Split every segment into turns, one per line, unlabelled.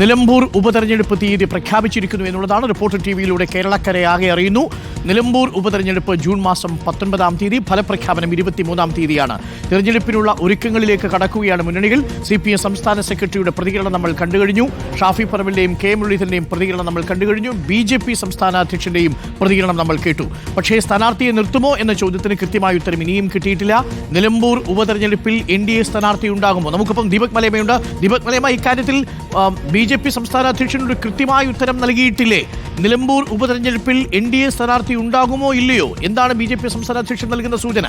നിലമ്പൂർ ഉപതെരഞ്ഞെടുപ്പ് തീയതി പ്രഖ്യാപിച്ചിരിക്കുന്നു എന്നുള്ളതാണ് റിപ്പോർട്ടർ ടി വിയിലൂടെ കേരളക്കരയാകെ അറിയുന്നു. നിലമ്പൂർ ഉപതെരഞ്ഞെടുപ്പ് ജൂൺ മാസം പത്തൊൻപതാം തീയതി ഫലപ്രഖ്യാപനം ഇരുപത്തിമൂന്നാം തീയതിയാണ്. തെരഞ്ഞെടുപ്പിനുള്ള ഒരുക്കങ്ങളിലേക്ക് കടക്കുകയാണ് മുന്നണികൾ. സി പി എം സംസ്ഥാന സെക്രട്ടറിയുടെ പ്രതികരണം നമ്മൾ കണ്ടുകഴിഞ്ഞു. ഷാഫി പറമ്പിന്റെയും കെ മുരളീധരന്റെയും പ്രതികരണം നമ്മൾ കണ്ടുകഴിഞ്ഞു. ബി ജെ പി സംസ്ഥാന അധ്യക്ഷന്റെയും പ്രതികരണം നമ്മൾ കേട്ടു. പക്ഷേ സ്ഥാനാർത്ഥിയെ നിർത്തുമോ എന്ന ചോദ്യത്തിന് കൃത്യമായ ഉത്തരം ഇനിയും കിട്ടിയിട്ടില്ല. നിലമ്പൂർ ഉപതെരഞ്ഞെടുപ്പിൽ എൻ ഡി എ സ്ഥാനാർത്ഥി ഉണ്ടാകുമോ? നമുക്കിപ്പം ദീപക് മലയമയുണ്ട് ദീപക് മലയമ ഇക്കാര്യത്തിൽ ബി ജെ പി സംസ്ഥാന അധ്യക്ഷനോട് കൃത്യമായ ഉത്തരം നൽകിയിട്ടില്ലേ? നിലമ്പൂർ ഉപതെരഞ്ഞെടുപ്പിൽ എൻ ഡി എ സ്ഥാനാർത്ഥി ഉണ്ടാകുമോ ഇല്ലയോ? എന്താണ് ബി ജെ പി സംസ്ഥാന അധ്യക്ഷൻ നൽകുന്ന സൂചന?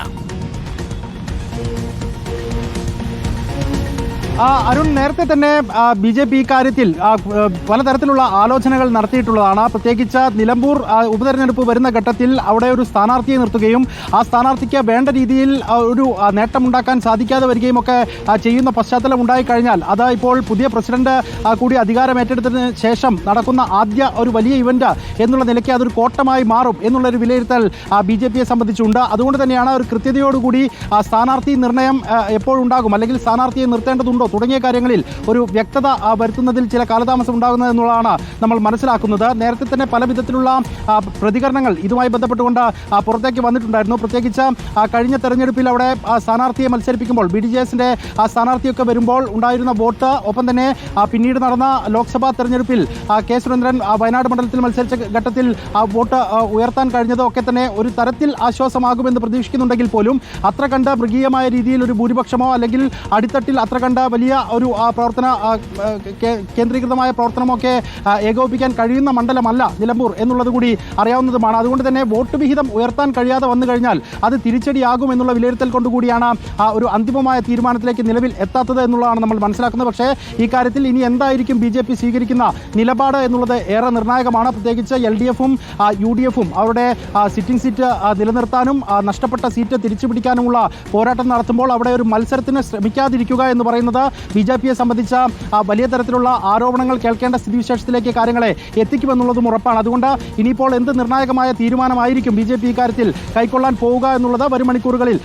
അരുൺ നേരത്തെ തന്നെ ബി ജെ പി ഇക്കാര്യത്തിൽ പലതരത്തിലുള്ള ആലോചനകൾ നടത്തിയിട്ടുള്ളതാണ്. പ്രത്യേകിച്ച് നിലമ്പൂർ ഉപതെരഞ്ഞെടുപ്പ് വരുന്ന ഘട്ടത്തിൽ അവിടെ ഒരു സ്ഥാനാർത്ഥിയെ നിർത്തുകയും ആ സ്ഥാനാർത്ഥിക്ക് വേണ്ട രീതിയിൽ ഒരു നേട്ടമുണ്ടാക്കാൻ സാധിക്കാതെ വരികയും ഒക്കെ ചെയ്യുന്ന പശ്ചാത്തലം ഉണ്ടായിക്കഴിഞ്ഞാൽ അത് ഇപ്പോൾ പുതിയ പ്രസിഡന്റ് കൂടി അധികാരം ഏറ്റെടുത്തതിന് ശേഷം നടക്കുന്ന ആദ്യ ഒരു വലിയ ഇവന്റ് എന്നുള്ള നിലയ്ക്ക് അതൊരു കോട്ടമായി മാറും എന്നുള്ളൊരു വിലയിരുത്തൽ ബി ജെ പിയെ സംബന്ധിച്ചുണ്ട്. അതുകൊണ്ട് തന്നെയാണ് ഒരു കൃത്യതയോടുകൂടി സ്ഥാനാർത്ഥി നിർണയം എപ്പോഴുണ്ടാകും അല്ലെങ്കിൽ സ്ഥാനാർത്ഥിയെ നിർത്തേണ്ടതുണ്ടോ തുടങ്ങിയ കാര്യങ്ങളിൽ ഒരു വ്യക്തത വരുത്തുന്നതിൽ ചില കാലതാമസം ഉണ്ടാകുന്നത് എന്നുള്ളതാണ് നമ്മൾ മനസ്സിലാക്കുന്നത്. നേരത്തെ തന്നെ പല വിധത്തിലുള്ള പ്രതികരണങ്ങൾ ഇതുമായി ബന്ധപ്പെട്ടുകൊണ്ട് പുറത്തേക്ക് വന്നിട്ടുണ്ടായിരുന്നു. പ്രത്യേകിച്ച് കഴിഞ്ഞ തെരഞ്ഞെടുപ്പിൽ അവിടെ സ്ഥാനാർത്ഥിയെ മത്സരിപ്പിക്കുമ്പോൾ ബി ഡി ജെ എസിന്റെ സ്ഥാനാർത്ഥിയൊക്കെ വരുമ്പോൾ ഉണ്ടായിരുന്ന വോട്ട് ഒപ്പം തന്നെ പിന്നീട് നടന്ന ലോക്സഭാ തെരഞ്ഞെടുപ്പിൽ കെ സുരേന്ദ്രൻ വയനാട് മണ്ഡലത്തിൽ മത്സരിച്ച ഘട്ടത്തിൽ വോട്ട് ഉയർത്താൻ കഴിഞ്ഞതൊക്കെ തന്നെ ഒരു തരത്തിൽ ആശ്വാസമാകുമെന്ന് പ്രതീക്ഷിക്കുന്നുണ്ടെങ്കിൽ പോലും അത്ര കണ്ട മൃഗീയമായ രീതിയിൽ ഒരു ഭൂരിപക്ഷമോ അല്ലെങ്കിൽ അടിത്തട്ടിൽ അത്ര കണ്ട് വലിയ ഒരു പ്രവർത്തന കേന്ദ്രീകൃതമായ പ്രവർത്തനമൊക്കെ ഏകോപിക്കാൻ കഴിയുന്ന മണ്ഡലമല്ല നിലമ്പൂർ എന്നുള്ളത് കൂടി അറിയാവുന്നതുമാണ്. അതുകൊണ്ട് തന്നെ വോട്ട് വിഹിതം ഉയർത്താൻ കഴിയാതെ വന്നു കഴിഞ്ഞാൽ അത് തിരിച്ചടിയാകും എന്നുള്ള വിലയിരുത്തൽ കൊണ്ടുകൂടിയാണ് ഒരു അന്തിമമായ തീരുമാനത്തിലേക്ക് നിലവിൽ എത്താത്തത് എന്നുള്ളതാണ് നമ്മൾ മനസ്സിലാക്കുന്നത്. പക്ഷേ ഈ കാര്യത്തിൽ ഇനി എന്തായിരിക്കും ബി സ്വീകരിക്കുന്ന നിലപാട് എന്നുള്ളത് ഏറെ നിർണായകമാണ്. പ്രത്യേകിച്ച് എൽ ഡി എഫും യു ഡി എഫും അവരുടെ സിറ്റിംഗ് സീറ്റ് നിലനിർത്താനും നഷ്ടപ്പെട്ട സീറ്റ് തിരിച്ചുപിടിക്കാനുമുള്ള പോരാട്ടം നടത്തുമ്പോൾ അവിടെ ഒരു മത്സരത്തിന് ശ്രമിക്കാതിരിക്കുക എന്ന് പറയുന്നത് ബി ജെ പിയെ സംബന്ധിച്ച വലിയ തരത്തിലുള്ള ആരോപണങ്ങൾ കേൾക്കേണ്ട സ്ഥിതിവിശേഷത്തിലേക്ക് കാര്യങ്ങളെ എത്തിക്കുമെന്നുള്ളതും ഉറപ്പാണ്. അതുകൊണ്ട് ഇനിയിപ്പോൾ എന്ത് നിർണായകമായ തീരുമാനമായിരിക്കും ബി ജെ പി ഇക്കാര്യത്തിൽ കൈക്കൊള്ളാൻ പോവുക എന്നുള്ളത് വരും മണിക്കൂറുകളിൽ